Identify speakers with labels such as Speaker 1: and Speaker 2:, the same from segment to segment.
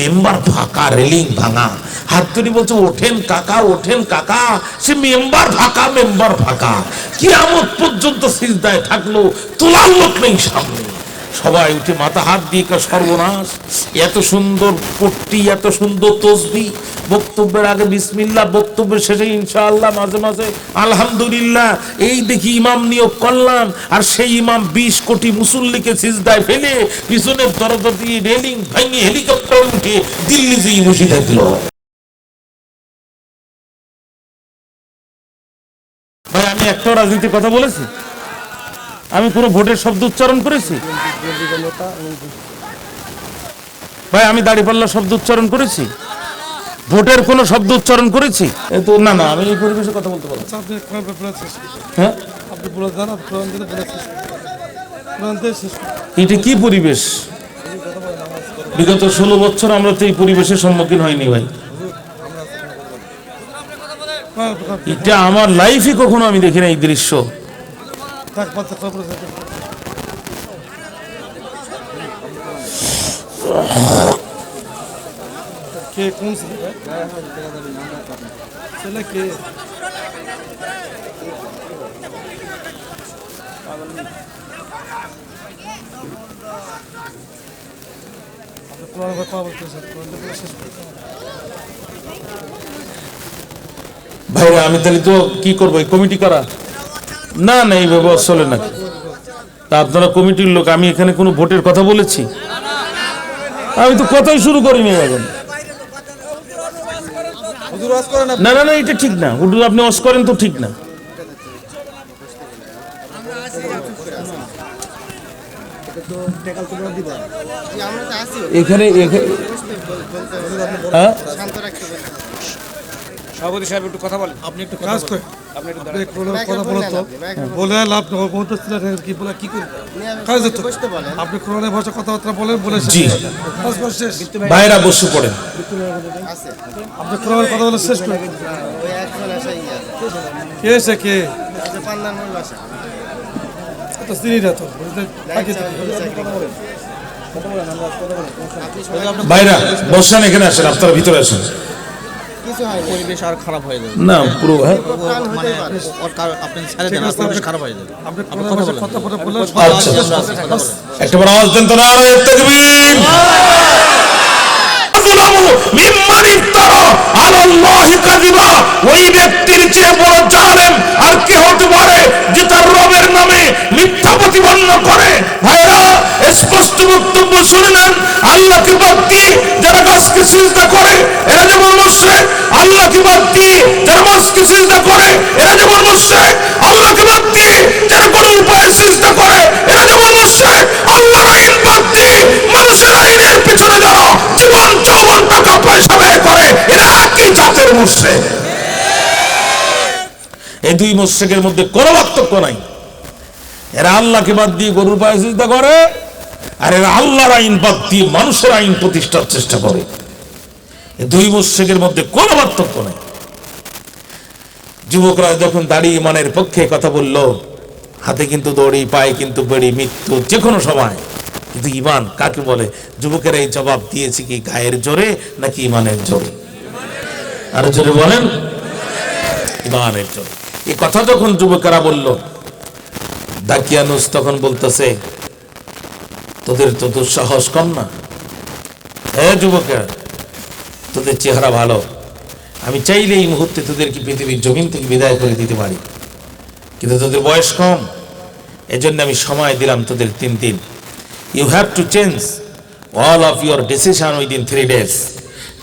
Speaker 1: Member ফাঁকা railing ভাঙা। হাত তুলি বলছে, ওঠেন কাকা ওঠেন কাকা, সে মেম্বার ফাঁকা মেম্বার ফাঁকা কি আমত পর্যন্ত সিজদায় থাকল, তোলার লোক নেই সামনে। সবাই উঠে মাথা হাত দিয়ে কা সর্বনাশ। এত সুন্দর পট্টি, এত সুন্দর তসবি। বক্তব্যের আগে বিসমিল্লাহ, বক্তব্যের শেষে ইনশাআল্লাহ মাঝে মাঝে আলহামদুলিল্লাহ, এই দেখি ইমাম নিয়োগ করলাম, আর সেই ইমাম বিশ কোটি মুসল্লিকে সিজদায় ফেলে পিছনের দরজা দিয়ে রেলিং ভেঙে হেলিকপ্টার উঠে দিল্লি যেই বসিয়ে দিল। ভাই, আমি একটাও রাজনীতির কথা বলেছি? আমি কোনো ভোটের শব্দ উচ্চারণ করেছি? ভাই আমি দাড়িপাল্লা শব্দ উচ্চারণ করেছি? ভোটের কোনো শব্দ উচ্চারণ করেছি? তো না না আমি এই পরিবেশে কথা বলতে পারব। হ্যাঁ। এটা কি পরিবেশ? বিগত ষোলো বছর আমরা তো এই পরিবেশের সম্মুখীন হয়নি ভাই। এটা আমার লাইফে কখনো আমি দেখি না এই দৃশ্য
Speaker 2: থাক পাতে কোরআন পড়ে শেষ করুন। কে কোন ছেলে কে কোরআন কথা করুন।
Speaker 1: ভাইরা আমি তাহলে তো কি করব কমিটি করা না না এই এইভাবে চলে না। তা আপনারা কমিটির লোক আমি এখানে কোনো ভোটের কথা বলেছি? আমি তো কথাই শুরু করিনি এখন। না না না এটা ঠিক না। হুডুর আপনি অস করেন তো ঠিক না। এখানে এখানে- হ্যাঁ?
Speaker 3: সভাপতি সাহেব একটু কথা বলেন।
Speaker 2: আপনি একটু কাজ করে আপনি একটু কথা বলো তো বলে লাভ নেই বলতে কি বলে কি করি? কাজ যেত আপনি কোরআনের ভাষা কথাবার্তা বলেন বলে
Speaker 1: জি।
Speaker 2: কাজ করে শেষ।
Speaker 1: ভাইরা বসে পড়েন।
Speaker 2: আপনি কোরআনের কথা বলে শেষ করে কে এসে কে? তো চিনি না তো বুঝতে থাকি থাকি।
Speaker 1: ভাইরা বসান এখানে আসেন আপনারা ভিতরে আসেন।
Speaker 3: পরিবেশ আর খারাপ হয়ে যাবে।
Speaker 1: না পুরো হ্যাঁ।
Speaker 3: মানে আপনি ছেড়ে দেন খারাপ হয়ে যাবে।
Speaker 2: আপনি কথা
Speaker 1: আচ্ছা। একটা বড় আওয়াজ দেন তো না আরও তাকবীর মিম্মান ইফতারা আলাল্লাহি কাযিবা ওই ব্যক্তির চেয়ে বড় জালেম আর কে হতে পারে যে তার রবের নামে মিথ্যা প্রতিপন্ন দিয়ে যারা মাছকে সিজদা করে, এরা যেমন মুশরিক, আল্লাহকে বাদ দিয়ে যারা উপায়ে করে, এরা যেমন আল্লাহর আইন বাদ দিয়ে মানুষের আইনের পিছনে যারা জীবন যৌবন টাকা পয়সা ব্যয় করে, এরা একই জাতের এই দুই মধ্যে কোনো পার্থক্য নাই। এরা আল্লাহকে বাদ দিয়ে গরুর পায়ে সিজদা করে, আর এরা আল্লাহর আইন বাদ দিয়ে মানুষের আইন প্রতিষ্ঠার চেষ্টা করে। দুই মুশরিকের মধ্যে কোনো পার্থক্য নাই। যুবকরা যখন দাঁড়িয়ে ইমানের পক্ষে কথা বলল, হাতে কিন্তু দড়ি, পায়ে কিন্তু বেড়ি, মৃত্যু যে কোনো সময়। কিন্তু ইমান কাকে বলে? যুবকেরা এই জবাব দিয়েছে কি গায়ের জোরে নাকি ইমানের জোরে? আরও জোরে বলেন। ইমানের জোরে। এই কথা যখন যুবকেরা বলল দাকিয়ানুস তখন বলতেছে, তোদের তো দুঃসাহস কম না। হ্যাঁ যুবকেরা, তোদের চেহারা ভালো। আমি চাইলে এই মুহূর্তে তোদেরকে পৃথিবীর জমিন থেকে বিদায় করে দিতে পারি। কিন্তু তোদের বয়স কম। এজন্য আমি সময় দিলাম তোদের তিন দিন। You have to change all of your decision within three days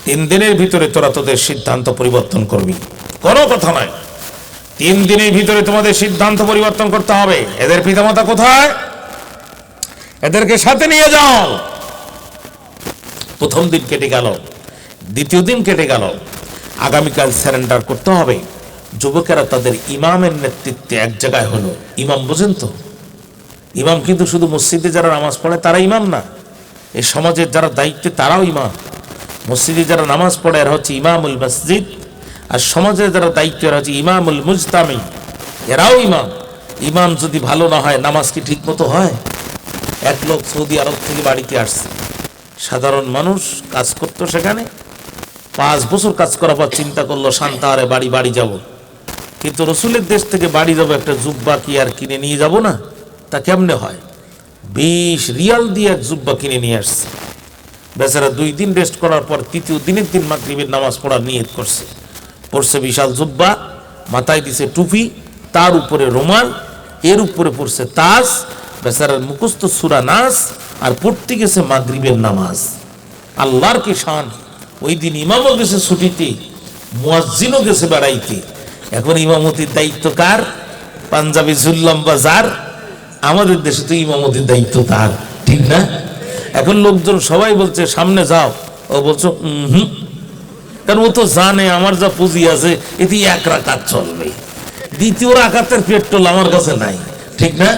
Speaker 1: তিন দিনের ভিতরে তোরা তোদের সিদ্ধান্ত পরিবর্তন করবি। কোনো কথা নয়। তিন দিনের ভিতরে তোমাদের সিদ্ধান্ত পরিবর্তন করতে হবে। এদের পিতামাতা কোথায়? এদেরকে সাথে নিয়ে যাও। প্রথম দিন কেটে গেল। দ্বিতীয় দিন কেটে গেল। আগামীকাল স্যারেন্ডার করতে হবে। যুবকেরা তাদের ইমামের নেতৃত্বে এক জায়গায় হলো। ইমাম বোঝেন তো? ইমাম কিন্তু শুধু মসজিদে যারা নামাজ পড়ে তারা ইমাম না। এই সমাজের যারা দায়িত্বে তারাও ইমাম। মসজিদে যারা নামাজ পড়ে এরা হচ্ছে ইমামুল মসজিদ। আর সমাজের যারা দায়িত্ব এরা হচ্ছে ইমামুল মুজতামি। এরাও ইমাম। ইমাম যদি ভালো না হয়, নামাজ কি ঠিক মতো হয়? এক লোক সৌদি আরব থেকে বাড়িতে আসছে। সাধারণ মানুষ কাজ করতো সেখানে। পাঁচ বছর কাজ করার পর চিন্তা করল, শান্ত, আরে বাড়ি বাড়ি যাব। কিন্তু রসুলের দেশ থেকে বাড়ি যাব, একটা জুব্বা কি আর কিনে নিয়ে যাব না? তা কেমনে হয়? বিশ রিয়াল দিয়ে এক জুব্বা কিনে নিয়ে আসছে। বেচারা দুই দিন রেস্ট করার পর তৃতীয় দিনের দিন মাগরিবের নামাজ পড়ার নিয়ত করছে। পড়ছে বিশাল জুব্বা, মাথায় দিছে টুপি, তার উপরে রুমাল, এর উপরে পড়ছে তাস বেচারার মুখস্থ সুরা নাস, আর পড়তে গেছে মাগরিবের নামাজ। আল্লাহর কি শান? ওই দিন ইমামও গেছে ছুটিতে মুয়াজ্জিনও গেছে বেড়াইতে। এখন ইমামতির দায়িত্ব কার? পাঞ্জাবি জুল্লাম বাজার আমাদের দেশে তো ইমামতির দায়িত্ব তার ঠিক না? এখন লোকজন সবাই বলছে সামনে যাও। ও বলছো হুম কারণ ও তো জানে আমার যা পুঁজি আছে এটি এক রাকাত চলবে। দ্বিতীয় রাকাতের পেট্রোল আমার কাছে নাই ঠিক না?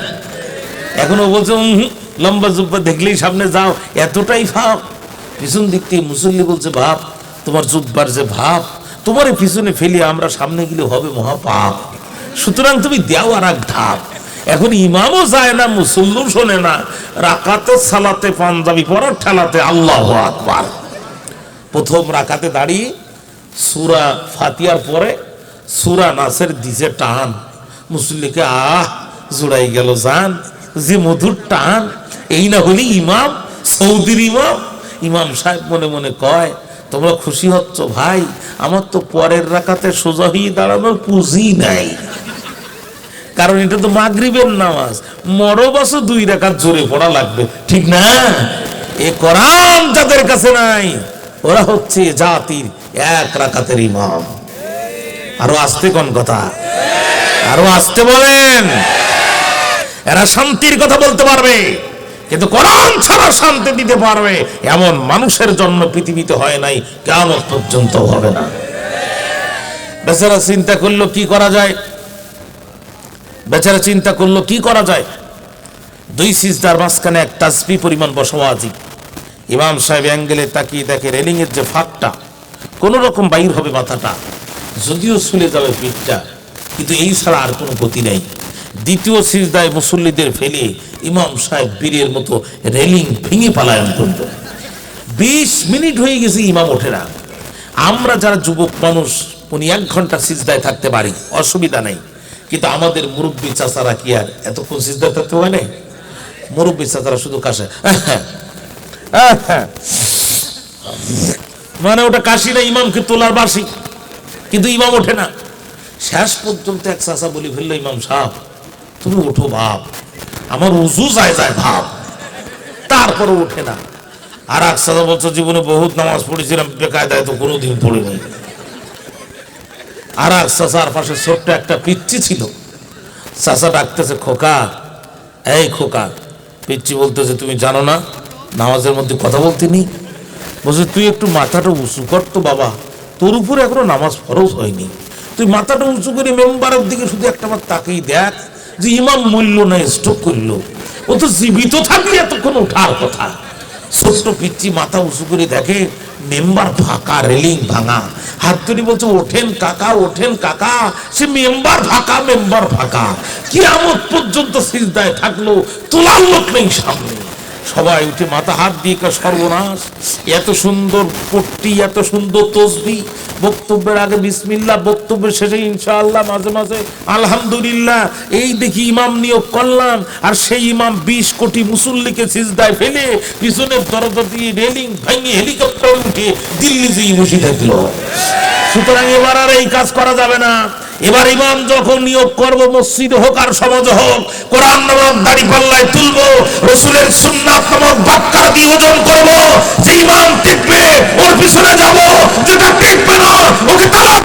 Speaker 1: এখন ও বলছে হুম, লম্বা জুব্বা দেখলেই সামনে যাও এতটাই ভাব পিছন দিক থেকে মুসল্লি বলছে ভাব তোমার জুব্বার যে ভাব তোমার পিছনে ফেলি, আমরা সামনে গেলে হবে মহাপাপ। সুতরাং তুমি দেও আর এক ধাপ এখন ইমামও যায় না মুসল্লু শোনে না। রাকাতে সালাতে, পাঞ্জাবি পরার ঠেলাতে আল্লাহ আকবার। প্রথম রাকাতে দাঁড়িয়ে সুরা ফাতিয়ার পরে সুরা নাসের দিছে টান। মুসল্লিকে, আহ, জোড়াই গেল জান, যে মধুর টান। এই না হলি ইমাম, সৌদির ইমাম ইমাম সাহেব মনে মনে কয়, তোমরা খুশি হচ্ছ ভাই? আমার তো পরের রাকাতে সোজা হয়ে দাঁড়ানোর পুঁজি নাই। কারণ এটা তো মাগরিবের নামাজ। মরবাসও দুই রাকাত জোরে পড়া লাগবে। ঠিক না? এ কোরআন যাদের কাছে নাই। ওরা হচ্ছে জাতির এক রাকাতের ইমাম। আরও আসতে কোন কথা? আরও আসতে বলেন। এরা শান্তির কথা বলতে পারবে। কিন্তু কোরআন ছাড়া শান্তি দিতে পারবে এমন মানুষের জন্ম পৃথিবীতে হয় নাই কেমন পর্যন্ত হবে না। বেচারা চিন্তা করল, কি করা যায়? বেচারা চিন্তা করল, কি করা যায়? দুই সিজদার মাঝখানে এক তাসবি পরিমাণ বসবাজি। ইমাম সাহেব অ্যাঙ্গেলে তাকিয়ে দেখে, রেলিংয়ের যে ফাঁকটা, কোনো রকম বাইর হবে মাথাটা। যদিও শুলে যাবে পিঠটা, কিন্তু এই ছাড়া আর কোনো গতি নেই। দ্বিতীয় সিজদায় মুসল্লিদের ফেলে ইমাম সাহেব বীরের মতো রেলিং ভেঙে পালায়ন করল। বিশ মিনিট হয়ে গেছে ইমাম ওঠে না। আমরা যারা যুবক মানুষ, উনি এক ঘণ্টা সিজদায় থাকতে পারি, অসুবিধা নেই। কিন্তু আমাদের মুরব্বী চাচারা কি আর এতক্ষণ সিজদায় থাকতে হয় না মুরব্বী চাচারা শুধু কাশে মানে ওটা কাশি না ইমামকে তোলার বাসি কিন্তু ইমাম ওঠে না। শেষ পর্যন্ত এক চাচা বলি ফেলল ইমাম সাহেব তুমি ওঠো ভাব। আমার উজু যায় যায় ভাব। তারপরে ওঠে না। আর এক চাচা বলছো, জীবনে বহুত নামাজ পড়েছিলাম, বেকায়দায় তো কোনোদিন পড়িনি। আর এক চাচার পাশে ছোট্ট একটা পিচ্ছি ছিল। চাচা ডাকতেছে, খোকা, এই খোকা পিচ্ছি বলতেছে, তুমি জানো না, নামাজের মধ্যে কথা বলতে নি বলছে, তুই একটু মাথাটা উঁচু কর তো বাবা, তোর উপরে এখনও নামাজ ফরজ হয়নি। তুই মাথাটা উঁচু করে মেম্বারের দিকে শুধু একটা বার তাকেই দেখ যে ইমাম মূল্য না স্টক করল। ও তো জীবিত থাকলে এতক্ষণ ওঠার কথা। ছোট্ট পিচ্ছি মাথা উঁচু করে দেখে, মেম্বার ফাঁকা, রেলিং ভাঙা। হাত তুলি বলছে, ওঠেন কাকা ওঠেন কাকা। সে মেম্বার ফাঁকা মেম্বার ফাঁকা। কিয়ামত পর্যন্ত সিজদায় থাকল, তোলার লোক নেই সামনে। সবাই উঠে মাথা হাত দিয়ে কয়, সর্বনাশ এত সুন্দর পট্টি এত সুন্দর তসবি। বক্তব্যের আগে বিসমিল্লাহ বক্তব্যের শেষে ইনশাআল্লাহ মাঝে মাঝে আলহামদুলিল্লাহ এই দেখি ইমাম নিয়োগ করলাম আর সেই ইমাম বিশ কোটি মুসল্লিকে সিজদায় ফেলে পিছনের দরজা দিয়ে রেলিং ভেঙে হেলিকপ্টার উঠে দিল্লি যেই বসে থাকল সুতরাং এবার আর এই কাজ করা যাবে না। এবার ইমাম যখন নিয়োগ করব, মসজিদ হোক আর সমাজ হোক, কোরআন নামক দাড়ি পাল্লায় তুলব, রসুলের সুন্নাত নামক বাক্কার দিয়ে ওজন করব, যে ইমাম টিপবে, ওর পিছনে যাব, যেটা টিপবে না, ওকে তালাক